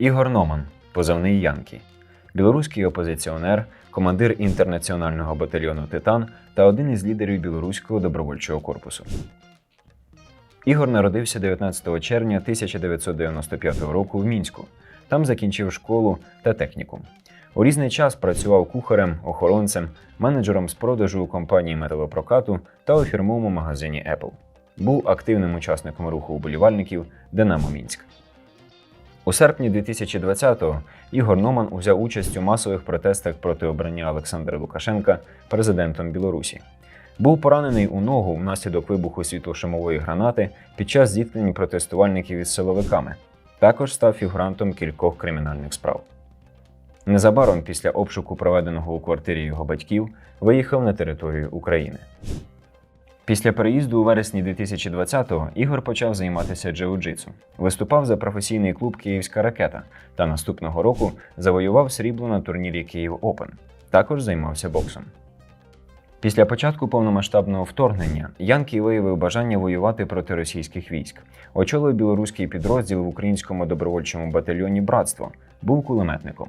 Ігор Номан, позивний Янкі, білоруський опозиціонер, командир інтернаціонального батальйону Титан та один із лідерів білоруського добровольчого корпусу. Ігор народився 19 червня 1995 року в Мінську. Там закінчив школу та технікум. У різний час працював кухарем, охоронцем, менеджером з продажу у компанії металопрокату та у фірмовому магазині Apple. Був активним учасником руху уболівальників Динамо Мінськ. У серпні 2020-го Ігор Номан узяв участь у масових протестах проти обрання Олександра Лукашенка президентом Білорусі. Був поранений у ногу внаслідок вибуху світлошумової гранати під час зіткнень протестувальників із силовиками. Також став фігурантом кількох кримінальних справ. Незабаром після обшуку, проведеного у квартирі його батьків, виїхав на територію України. Після переїзду у вересні 2020-го Ігор почав займатися джиу-джитсу. Виступав за професійний клуб Київська ракета та наступного року завоював срібло на турнірі Київ Опен. Також займався боксом. Після початку повномасштабного вторгнення Янкій виявив бажання воювати проти російських військ. Очолив білоруський підрозділ в українському добровольчому батальйоні Братство, був кулеметником.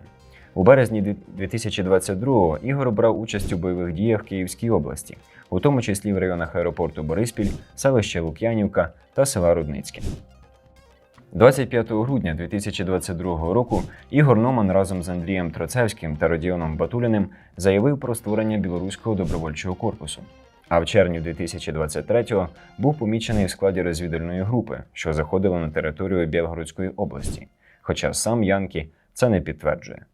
У березні 2022-го Ігор брав участь у бойових діях в Київській області, у тому числі в районах аеропорту Бориспіль, селища Лук'янівка та села Рудницьке. 25 грудня 2022 року Ігор Номан разом з Андрієм Троцевським та Родіоном Батуліним заявив про створення білоруського добровольчого корпусу. А в червні 2023-го був помічений в складі розвідувальної групи, що заходила на територію Білгородської області. Хоча сам Янкі це не підтверджує.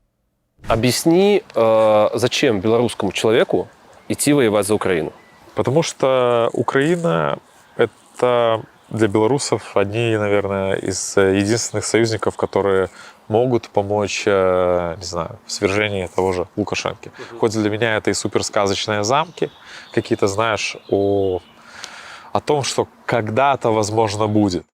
Объясни, э, зачем белорусскому человеку идти воевать за Украину? Потому что Украина — это для белорусов одни, наверное, из э, единственных союзников, которые могут помочь, э, не знаю, в свержении того же Лукашенки. Хоть для меня это и суперсказочные замки, какие-то, знаешь, о, о том, что когда-то, возможно, будет.